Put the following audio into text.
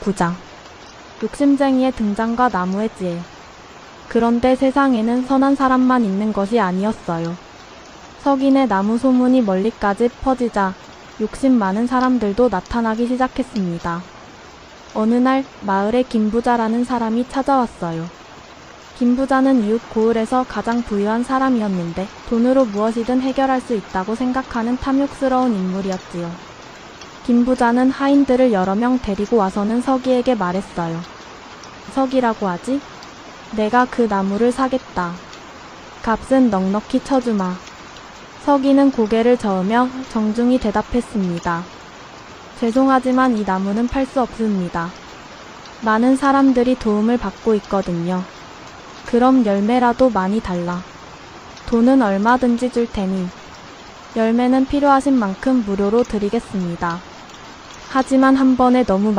9장 욕심쟁이의 등장과 나무의 지혜 그런데 세상에는 선한 사람만 있는 것이 아니었어요. 석인의 나무 소문이 멀리까지 퍼지자 욕심 많은 사람들도 나타나기 시작했습니다. 어느 날 마을에 김부자라는 사람이 찾아왔어요. 김부자는 이웃 고을에서 가장 부유한 사람이었는데 돈으로 무엇이든 해결할 수 있다고 생각하는 탐욕스러운 인물이었지요. 김 부자는 하인들을 여러 명 데리고 와서는 서기에게 말했어요. 서기라고 하지? 내가 그 나무를 사겠다. 값은 넉넉히 쳐주마. 서기는 고개를 저으며 정중히 대답했습니다. 죄송하지만 이 나무는 팔 수 없습니다. 많은 사람들이 도움을 받고 있거든요. 그럼 열매라도 많이 달라. 돈은 얼마든지 줄 테니 열매는 필요하신 만큼 무료로 드리겠습니다. 하지만 한 번에 너무 많이